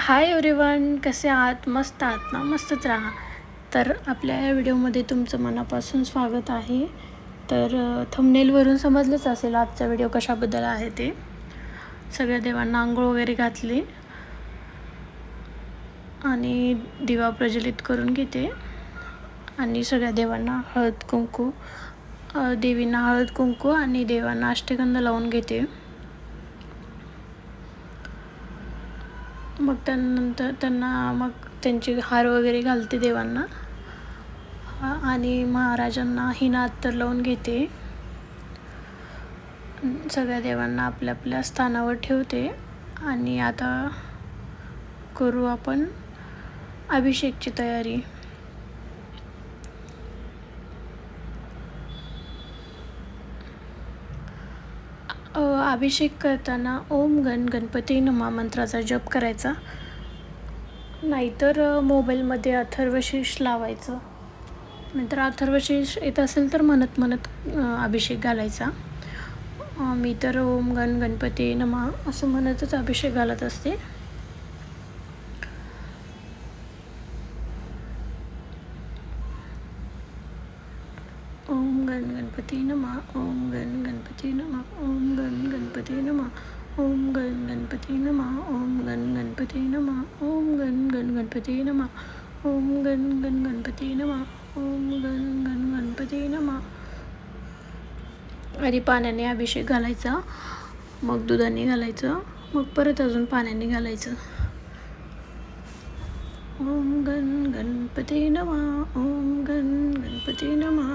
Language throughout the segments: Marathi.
हाय एव्हरीवन कसे आहात? मस्त आहात ना? मस्तच राहा. तर आपल्या या व्हिडिओमध्ये तुमचं मनापासून स्वागत आहे. तर थंबनेलवरून समजलंच असेल आजचा व्हिडिओ कशाबद्दल आहे ते. सगळ्या देवांना आंघोळ वगैरे घातली. आणि दिवा प्रज्वलित करून घेते. आणि सगळ्या देवांना हळद कुंकू देवींना हळद कुंकू आणि देवांना अष्टगंध लावून घेते. मग त्यानंतर त्यांना मग त्यांचे हार वगैरे घालते देवांना. आणि महाराजांना हिना अत्तर लावून घेते. सगळ्या देवांना आपल्या आपल्या स्थानावर ठेवते. आणि आता करू आपण अभिषेकची तयारी. अभिषेक करताना ओम गण गणपती नमा मंत्राचा जप करायचा. नाहीतर मोबाईलमध्ये अथर्वशीष लावायचं. नंतर अथर्वशीष येत असेल तर म्हणत म्हणत अभिषेक घालायचा. मी तर ओम गण गणपती नमा असं म्हणतच अभिषेक घालत असते ओम गण गणपती नमा ओम गण गणपती नमा ओम गण गणपती नमा ओम गण गणपती नमा ओम गण गणपती नमा ओम गण गण गणपती नमा ओम गण गण गणपती नमा ओम गण गण गणपती नमा आधी पाण्याने अभिषेक घालायचा मग दुधाने घालायचं मग परत अजून पाण्याने घालायचं ओम गण गणपती नमा ओम गण गणपती नमा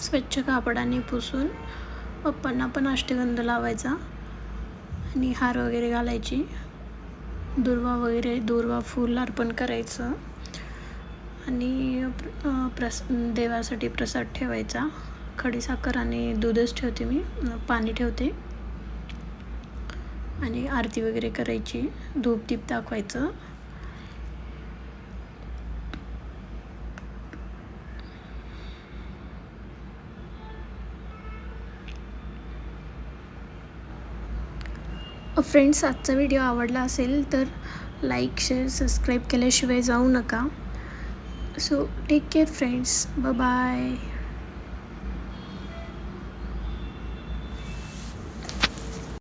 स्वच्छ कापडाने पुसून पप्पांना पण अष्टगंध लावायचा आणि हार वगैरे घालायची. दुर्वा वगैरे दुर्वा फूल अर्पण करायचं आणि प्र- प्रस देवासाठी प्रसाद ठेवायचा. खडीसाखर आणि दूधच ठेवते मी पाणी ठेवते. आणि आरती वगैरे करायची धूप दीप दाखवायचं. फ्रेंड्स आजचा व्हिडिओ आवडला असेल तर लाईक शेअर सबस्क्राईब केल्याशिवाय जाऊ नका. So take care friends bye